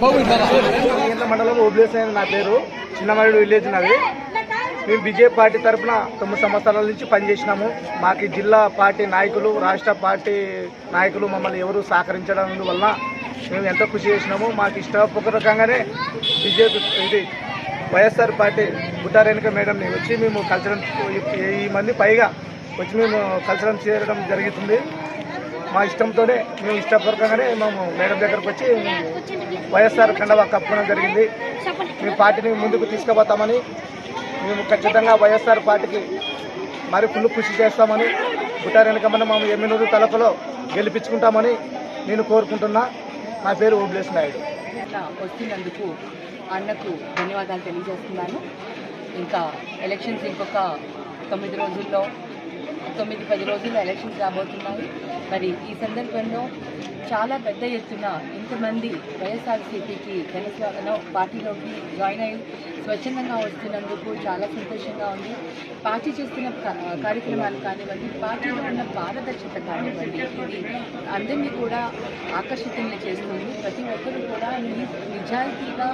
కేంద్ర మండలం ఓబ్లేస్ అని నా పేరు. చిన్నమరుడు విలేజ్ నాది. మేము బీజేపీ పార్టీ తరఫున తొమ్మిది సంవత్సరాల నుంచి పనిచేసినాము. మాకు జిల్లా పార్టీ నాయకులు రాష్ట్ర పార్టీ నాయకులు మమ్మల్ని ఎవరు సహకరించడం వల్ల మేము ఎంతో కృషి చేసినాము. మాకు ఇష్టపూర్వకంగానే బీజేపీ ఇది వైఎస్ఆర్ పార్టీ బుట్టారేణిక మేడంని వచ్చి మేము కల్చరం ఈ మంది పైగా వచ్చి మేము కల్చరం చేరడం జరుగుతుంది. మా ఇష్టంతోనే మేము ఇష్టపూర్వకంగానే మేము మేడం దగ్గరకు వచ్చి వైఎస్ఆర్ కండవా కప్పుకోవడం జరిగింది. మేము పార్టీని ముందుకు తీసుకుపోతామని మేము ఖచ్చితంగా వైఎస్ఆర్ పార్టీకి మరి ఫుల్ కృషి చేస్తామని బుట్టారెనకమ్మని మేము ఎమ్మెల్యే తలపలో గెలిపించుకుంటామని నేను కోరుకుంటున్నా. నా పేరు ఓబ్లేస్ నాయుడు. ఇట్లా వస్తున్నందుకు అన్నకు ధన్యవాదాలు తెలియజేస్తున్నాను. ఇంకా ఎలక్షన్స్ ఇంకొక తొమ్మిది రోజుల్లో తొమ్మిది పది రోజుల్లో ఎలక్షన్స్ రాబోతున్నాయి. మరి ఈ సందర్భంలో చాలా పెద్ద ఎత్తున ఇంతమంది వైఎస్ఆర్సీపీకి జనసేన పార్టీలోకి జాయిన్ అయ్యి స్వచ్ఛందంగా వస్తున్నందుకు చాలా సంతోషంగా ఉంది. పార్టీ చేస్తున్న కార్యక్రమాలు కానివ్వండి పార్టీలో ఉన్న పారదర్శకత కానివ్వండి ఇది అందరినీ కూడా ఆకర్షితుల్ని చేస్తుంది. ప్రతి ఒక్కరూ కూడా నిజాయితీగా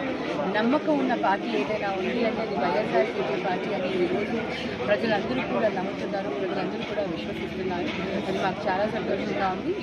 నమ్మకం ఉన్న పార్టీ ఏదైనా ఉంది అనేది వైఎస్ఆర్సీపీ పార్టీ అనేది ఈరోజు ప్రజలందరూ కూడా నమ్ముతున్నారు ప్రజలందరూ కూడా విశ్వసిస్తున్నారు. అది మాకు చాలా సంతోషంగా ఉంది.